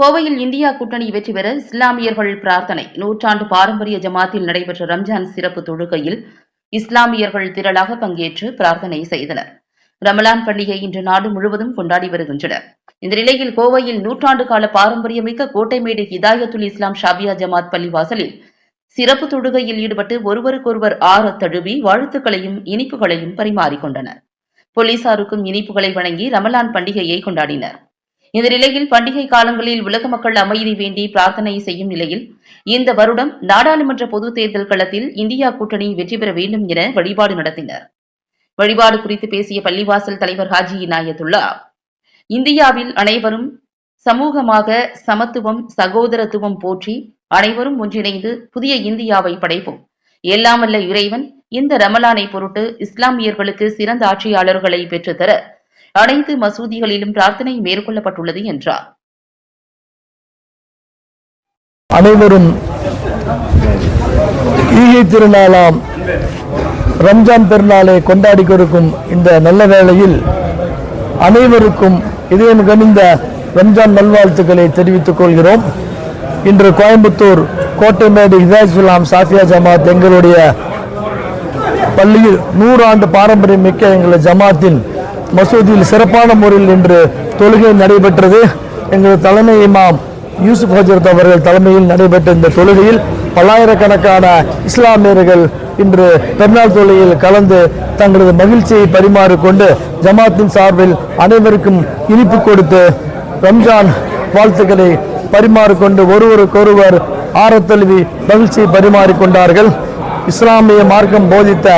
கோவையில் இந்தியா கூட்டணி வெற்றி பெற இஸ்லாமியர்கள் பிரார்த்தனை. நூற்றாண்டு பாரம்பரிய ஜமாத்தில் நடைபெற்ற ரம்ஜான் சிறப்பு தொழுகையில் இஸ்லாமியர்கள் திரளாக பங்கேற்று பிரார்த்தனை செய்தனர். ரமலான் பண்டிகை இன்று நாடு முழுவதும் கொண்டாடி வருகின்றனர். இந்த நிலையில் கோவையில் நூற்றாண்டு கால பாரம்பரியமிக்க கோட்டைமேடு ஹிதாயத்துல் இஸ்லாம் ஷாபியா ஜமாத் பள்ளிவாசலில் சிறப்பு தொழுகையில் ஈடுபட்டு ஒருவருக்கொருவர் ஆற தழுவி வாழ்த்துக்களையும் இனிப்புகளையும் பரிமாறிக்கொண்டனர். போலீசாருக்கும் இனிப்புகளை வழங்கி ரமலான் பண்டிகையை கொண்டாடினர். இந்த நிலையில் பண்டிகை காலங்களில் உலக மக்கள் அமைதி வேண்டி பிரார்த்தனை செய்யும் நிலையில் இந்த வருடம் நாடாளுமன்ற பொதுத் தேர்தல் களத்தில் இந்தியா கூட்டணி வெற்றி பெற வேண்டும் என வழிபாடு நடத்தினர். வழிபாடு குறித்து பேசிய பள்ளிவாசல் தலைவர் ஹாஜி இனாயத்துல்லா இந்தியாவில் அனைவரும் சமூகமாக சமத்துவம் சகோதரத்துவம் போற்றி அனைவரும் ஒன்றிணைந்து புதிய இந்தியாவை படைப்போம். எல்லாம் இறைவன் இந்த ரமலானை பொருட்டு இஸ்லாமியர்களுக்கு சிறந்த ஆட்சியாளர்களை பெற்றுத்தர அனைத்து மசூதிகளிலும் பிரார்த்தனை மேற்கொள்ளப்பட்டுள்ளது என்றார். அனைவரும் ஈகை திருநாளாம் ரம்ஜான் பெருநாளை கொண்டாடி கொடுக்கும் இந்த நல்ல வேளையில் அனைவருக்கும் இதயம் கனிந்த ரம்ஜான் நல்வாழ்த்துக்களை தெரிவித்துக் கொள்கிறோம். இன்று கோயம்புத்தூர் கோட்டைமேடு ஹிதாஜுலாம் சாஃபியா ஜமாத் எங்களுடைய பள்ளியில் நூறு ஆண்டு பாரம்பரியம் மிக்க எங்கள் ஜமாத்தின் மசூதியில் சிறப்பான முறையில் இன்று தொழுகை நடைபெற்றது. எங்கள் தலைமை இமாம் யூசுப் ஹஜரத் அவர்கள் தலைமையில் நடைபெற்ற இந்த தொழுகையில் பல்லாயிரக்கணக்கான இஸ்லாமியர்கள் இன்று பெருநாள் தொழுகையில் கலந்து தங்களது மகிழ்ச்சியை பரிமாறிக்கொண்டு ஜமாத்தின் சார்பில் அனைவருக்கும் இனிப்பு கொடுத்து ரம்ஜான் வாழ்த்துக்களை பரிமாறிக்கொண்டு ஒருவருக்கொருவர் ஆரத்தழுவி மகிழ்ச்சியை பரிமாறிக்கொண்டார்கள் இஸ்லாமிய மார்க்கம் போதித்த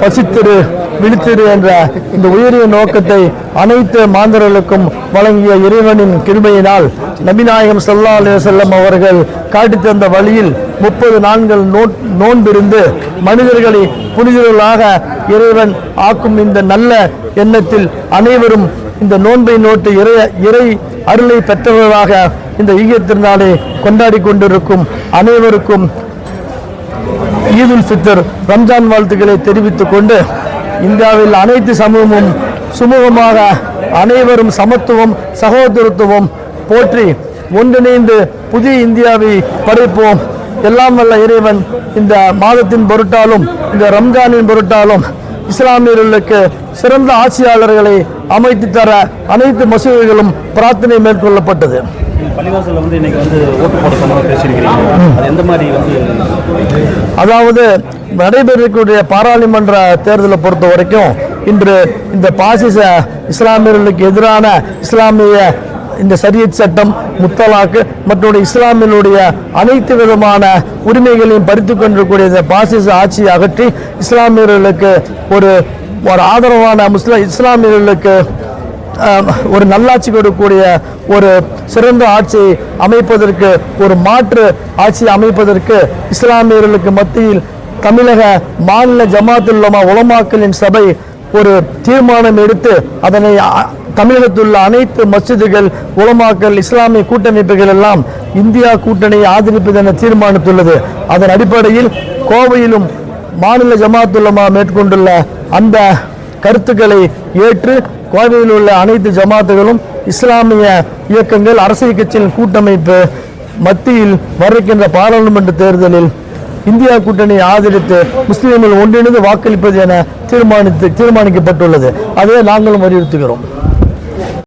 பசித்திரு விழித்திரு என்ற இந்த உயரிய நோக்கத்தை அனைத்து மாந்தர்களுக்கும் வழங்கிய இறைவனின் கிருமையினால் நபிநாயகம் சல்லா அலைஹி செல்லம் அவர்கள் காட்டி தந்த வழியில் முப்பது நான்கள் நோ நோன்பிருந்து மனிதர்களை புனிதர்களாக இறைவன் ஆக்கும் இந்த நல்ல எண்ணத்தில் அனைவரும் இந்த நோன்பை நோட்டு இறை இறை அருளை பெற்றவர்களாக இந்த ஈகத்திருநாளை கொண்டாடி கொண்டிருக்கும் அனைவருக்கும் ஈதுல் ஃபித்தர் ரம்ஜான் வாழ்த்துக்களை தெரிவித்துக் கொண்டு இந்தியாவில் அனைத்து சமூகமும் சுமூகமாக அனைவரும் சமத்துவம் சகோதரத்துவம் போற்றி ஒன்றிணைந்து புதிய இந்தியாவை படைப்போம். எல்லாம் வல்ல இறைவன் இந்த மாதத்தின் பொருட்டாலும் இந்த ரம்ஜானின் பொருட்டாலும் இஸ்லாமியர்களுக்கு சிறந்த ஆட்சியாளர்களை அமைத்து தர அனைத்து மசூதிகளும் பிரார்த்தனை மேற்கொள்ளப்பட்டது. பள்ளிவாசல்ல வந்து இன்னைக்கு வந்து ஓட்டு போட சம்பந்தம் பேசியிருக்கிறீங்க. அது எந்த மாதிரி வந்து அதாவது நடைபெறக்கூடிய பாராளுமன்ற தேர்தலை பொறுத்த வரைக்கும் இன்று இந்த பாசிச இஸ்லாமியர்களுக்கு எதிரான இஸ்லாமிய இந்த சரியத் சட்டம் முத்தலாக்கு மற்றும் இஸ்லாமியர்களுடைய அனைத்து விதமான உரிமைகளையும் பறித்து கொண்டிருக்கூடிய இந்த பாசிச ஆட்சியை அகற்றி இஸ்லாமியர்களுக்கு ஒரு ஒரு ஆதரவான முஸ்லிம் இஸ்லாமியர்களுக்கு ஒரு நல்லாட்சி கொடுக்கக்கூடிய ஒரு சிறந்த ஆட்சியை அமைப்பதற்கு ஒரு மாற்று ஆட்சி அமைப்பதற்கு இஸ்லாமியர்களுக்கு மத்தியில் தமிழக மாநில ஜமாத்துல்லமா உலமாக்களின் சபை ஒரு தீர்மானம் எடுத்து அதனை தமிழகத்துள்ள தமிழகத்தில் உள்ள அனைத்து மஸ்ஜிதுகள் உலமாக்கல் இஸ்லாமிய கூட்டமைப்புகள் எல்லாம் இந்தியா கூட்டணியை ஆதரிப்பது என தீர்மானித்துள்ளது. அதன் அடிப்படையில் கோவையிலும் மாநில ஜமாத்துல்லமா மேற்கொண்டுள்ள அந்த கருத்துக்களை ஏற்று கோவையில் உள்ள அனைத்து ஜமாத்துகளும் இஸ்லாமிய இயக்கங்கள் அரசியல் கட்சியின் கூட்டமைப்பு மத்தியில் வருகின்ற பாராளுமன்ற தேர்தலில் இந்தியா கூட்டணியை ஆதரித்து முஸ்லீம்கள் ஒன்றிணைந்து வாக்களிப்பது என தீர்மானித்து தீர்மானிக்கப்பட்டுள்ளது. அதை நாங்களும் வலியுறுத்துகிறோம்.